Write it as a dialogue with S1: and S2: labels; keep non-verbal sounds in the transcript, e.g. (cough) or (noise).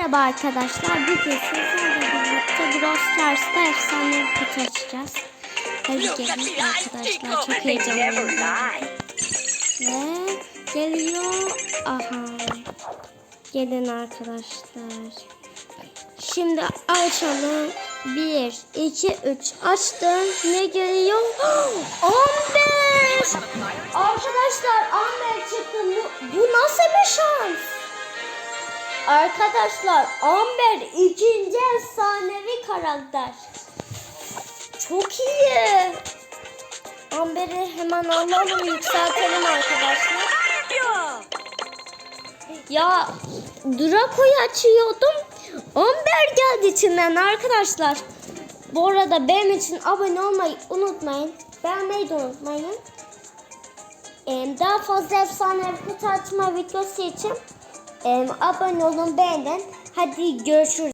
S1: Merhaba arkadaşlar. Bugün sizlerle birlikte Brawl Stars'ta efsane bir kutu açacağız. Hadi gelin arkadaşlar. Çok heyecanlıyım. Ve geliyor. Aha. Gelin arkadaşlar. Şimdi açalım. 1, 2, 3 açtım. Ne geliyor? (gasps) 15. Arkadaşlar 15 çıktı. Bu, bu nasıl bir şans? Arkadaşlar Amber ikinci efsanevi karakter. Çok iyi. Amber'i hemen alalım yükseltelim arkadaşlar. Ya Draco'yu açıyordum. Amber geldi içinden arkadaşlar. Bu arada benim için abone olmayı unutmayın. Beğenmeyi de unutmayın. Daha fazla efsane kutu açma videosu için abone olun beğenin. Hadi görüşürüz.